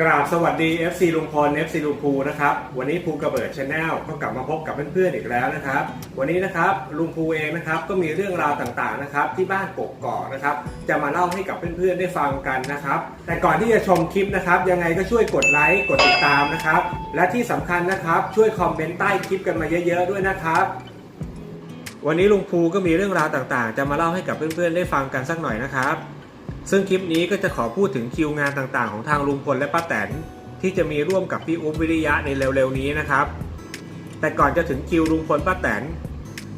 กราบสวัสดี FC ลุงพล FC ลุงภูนะครับ วันนี้ภูกระเบิดชาแนลก็กลับมาพบกับเพื่อนๆอีกแล้วนะครับ วันนี้นะครับลุงภูเองนะครับก็มีเรื่องราวต่างๆนะครับที่บ้านกกอกนะครับจะมาเล่าให้กับเพื่อนๆได้ฟังกันนะครับ แต่ก่อนที่จะชมคลิปนะครับยังไงก็ช่วยกดไลค์กดติดตามนะครับ และที่สำคัญนะครับช่วยคอมเมนต์ใต้คลิปกันมาเยอะๆด้วยนะครับวันนี้ลุงภูก็มีเรื่องราวต่างๆ จะมาเล่าให้กับเพื่อนๆได้ฟังกันสักหน่อยนะครับ ซึ่งคลิปนี้ก็จะขอพูดถึงคิวงานต่างๆ ของทางลุงพลและป้าแตนที่จะมีร่วมกับพี่อุ๊บวิริยะในเร็วๆนี้นะครับ แต่ก่อนจะถึงคิวลุงพลป้าแตน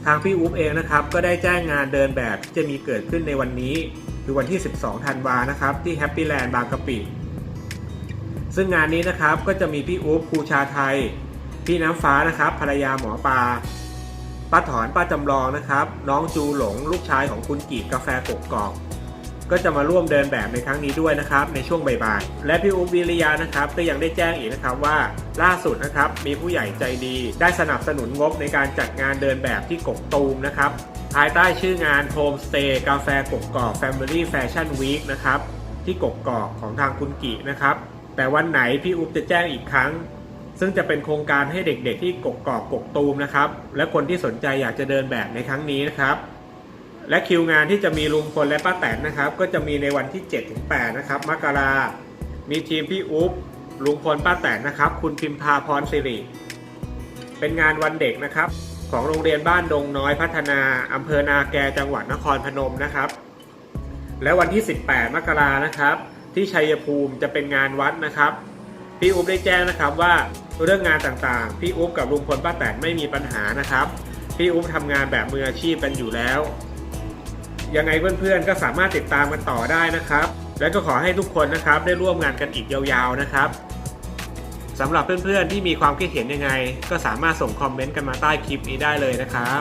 ทางพี่อุ๊บเองนะครับ ก็ได้แจ้งงานเดินแบบที่จะมีเกิดขึ้นในวันนี้ คือวันที่ 12 ธันวานะครับ ที่แฮปปี้แลนด์บางกะปิซึ่งงานนี้นะครับก็จะมีพี่อุ๊บครูชาไทย พี่น้ำฟ้านะครับ ภรรยาหมอปลาป้าถอนป้าจำลองนะครับ น้องจูหลงลูกชายของคุณกีดกาแฟกกอก ก็จะมาร่วมเดินแบบในครั้งนี้ด้วยนะครับในช่วงบ่ายๆและพี่อุ๊บวิริยานะครับก็ยังได้แจ้งอีกนะครับว่าล่าสุดนะครับมีผู้ใหญ่ใจดี ได้สนับสนุนงบในการจัดงานเดินแบบที่กกตูมนะครับภายใต้ชื่องาน Homestay กาแฟกกอก Family Fashion Week นะครับที่กกอกของทางคุณกินะครับแต่วันไหนพี่อุ๊บจะแจ้งอีกครั้ง ซึ่งจะเป็นโครงการให้เด็กๆที่กกอกกกตูมนะครับและคนที่สนใจอยากจะเดินแบบในครั้งนี้นะครับ และคิวงานที่จะมีลุงพลและป้าแตนนะครับ ก็จะมีในวันที่7-8นะครับมกรามีทีมพี่อุ๊บลุงพลป้าแตนนะครับ คุณพิมพาพรสิริ เป็นงานวันเด็กนะครับ ของโรงเรียนบ้านดงน้อยพัฒนาอำเภอนาแกจังหวัดนครพนมนะครับ และวันที่ 18 มกรานะครับ ที่ชัยภูมิจะเป็นงานวัดนะครับ พี่อุ๊บได้แจ้งนะครับว่าเรื่องงานต่างๆ พี่อุ๊บกับลุงพลป้าแตนไม่มีปัญหานะครับ พี่อุ๊บทำงานแบบมืออาชีพกันอยู่แล้ว ยังไงเพื่อนๆก็สามารถติดตามกันต่อได้นะครับ และก็ขอให้ทุกคนนะครับได้ร่วมงานกันอีกยาวๆนะครับสำหรับเพื่อนๆที่มีความคิดเห็นยังไง ก็สามารถส่งคอมเมนต์กันมาใต้คลิปนี้ได้เลยนะครับ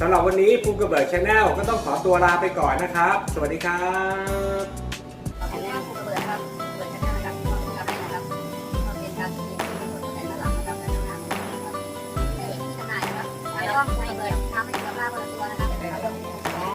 สำหรับวันนี้ภูกระเบิดชาแนลก็ต้องขอตัวลาไปก่อนนะครับ สวัสดีครับแผ่นแรกผมเปิดครับเปิดแผ่นนะครับขอบคุณครับนะครับก็เป็นการที่มีคนสนใจมาหลังนะครับนะครับในที่จำหน่ายนะครับแล้วก็เปิดทำให้กับลาบนตัวนะครับ